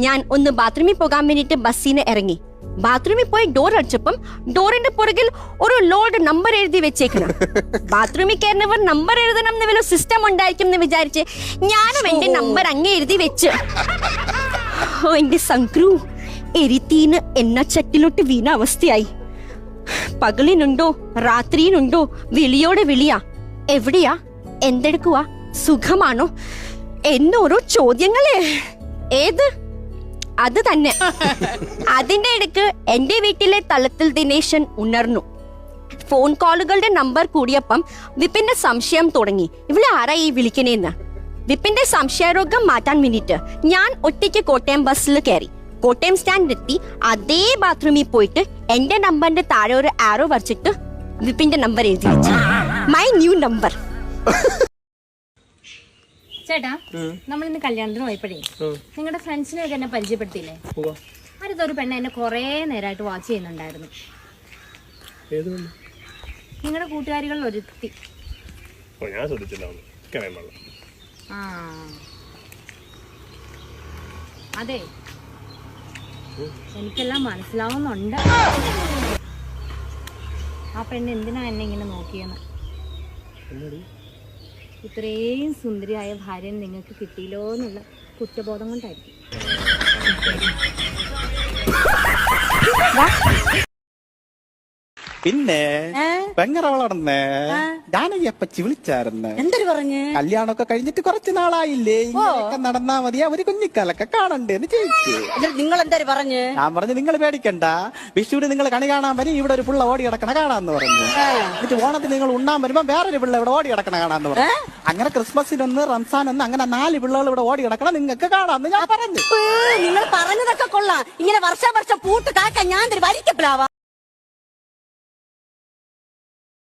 ഞാൻ ഒന്ന് ബാത്റൂമിൽ പോകാൻ വേണ്ടിട്ട് ബസ്സിന് ഇറങ്ങി. ബാത്റൂമിൽ പോയി ഡോർ അടിച്ചപ്പം ഡോറിന്റെ പുറകിൽ ഒരു ലോഡ് നമ്പർ എഴുതി വെച്ചേക്കണം ബാത്റൂമിൽ കയറുന്നവർ നമ്പർ എഴുതണം എന്ന് വല്ല സിസ്റ്റം ഉണ്ടായിരിക്കും എന്ന് വിചാരിച്ച് ഞാനും എന്റെ നമ്പർ അങ്ങേ എഴുതി വെച്ച്. ഓ എന്റെ സംക്രു എരിത്തീന് ചട്ടിലോട്ട് വീണ അവസ്ഥയായി. പകലിനുണ്ടോ രാത്രിയിലുണ്ടോ വിളിയോടെ വിളിയാ. എവിടെയാ? എന്തെടുക്കുവാ? സുഖമാണോ? എന്നോരോ ചോദ്യങ്ങളെ. ഏത്? അത് തന്നെ. അതിന്റെ ഇടയ്ക്ക് എന്റെ വീട്ടിലെ തലത്തിൽ ദിനേശൻ ഉണർന്നു. ഫോൺ കോളുകളുടെ നമ്പർ കൂടിയപ്പം വിപിന്റെ സംശയം തുടങ്ങി. ഇവിടെ ആരാ ഈ വിളിക്കണേന്ന്? വിപിന്റെ സംശയരോഗം മാറ്റാൻ വേണ്ടിട്ട് ഞാൻ ഒറ്റയ്ക്ക് കോട്ടയം ബസ്സിൽ കയറി. കോട്ടയം സ്റ്റാൻഡിലെത്തി അതേ ബാത്റൂമിൽ പോയിട്ട് എന്റെ നമ്പറിന്റെ താഴെ ഒരു ആരോ വരച്ചിട്ട് വിപിന്റെ നമ്പർ എഴുതി മൈ ന്യൂ നമ്പർ ചേട്ടാ നമ്മൾ ഇന്ന് കല്യാണത്തിന് പോയപ്പോഴേ നിങ്ങളുടെ ഫ്രണ്ട്സിനെ ഒക്കെ എന്നെ പരിചയപ്പെടുത്തിയില്ലേ? അടുത്തൊരു പെണ്ണ എന്നെ കൊറേ നേരമായിട്ട് വാച്ച് ചെയ്യുന്നുണ്ടായിരുന്നു. നിങ്ങളുടെ കൂട്ടുകാരികളിൽ ഒരുത്തി. അതെ. എനിക്കെല്ലാം മനസ്സിലാവുന്നുണ്ട്. ആ പെണ്ണ് എന്തിനാ എന്നെ ഇങ്ങനെ നോക്കിയെന്ന്? ഇത്രയും സുന്ദരിയായ ഭാര്യൻ നിങ്ങൾക്ക് കിട്ടിയില്ലോ എന്നുള്ള കുറ്റബോധം കൊണ്ടായിരിക്കും. പിന്നെ പെങ്ങറവളടന്ന് ജാനകിയപ്പച്ചി വിളിച്ചായിരുന്നു എന്തൊരു പറഞ്ഞു? കല്യാണമൊക്കെ കഴിഞ്ഞിട്ട് കുറച്ച് നാളായില്ലേ? ഇങ്ങനെയൊക്കെ നടന്നാ മതി ഒരു കുഞ്ഞിക്കാലൊക്കെ കാണണ്ടേ എന്ന് ചോദിച്ചു. നിങ്ങൾ എന്തൊരു പറഞ്ഞു? ഞാൻ പറഞ്ഞു നിങ്ങൾ പേടിക്കണ്ട. വിഷുവിന് നിങ്ങൾ കണി കാണാൻ വരും. ഇവിടെ ഒരു പിള്ള ഓടി കിടക്കണ കാണാന്ന് പറഞ്ഞു. എന്നിട്ട് ഓണത്തിന് നിങ്ങൾ ഉണ്ണാൻ വരുമ്പോ വേറൊരു പിള്ള ഇവിടെ ഓടി കിടക്കണ കാണാന്ന് പറഞ്ഞു. അങ്ങനെ ക്രിസ്മസിനൊന്ന് റംസാനൊന്ന് അങ്ങനെ നാല് പിള്ളകൾ ഇവിടെ ഓടി കിടക്കണം നിങ്ങൾക്ക് കാണാന്ന് ഞാൻ പറഞ്ഞു. നിങ്ങൾ പറഞ്ഞതൊക്കെ കൊള്ളാം. ഇങ്ങനെ വർഷം വർഷം പൂട്ട് കാക്ക ഞാൻ വരിക്കപ്പെടാവാ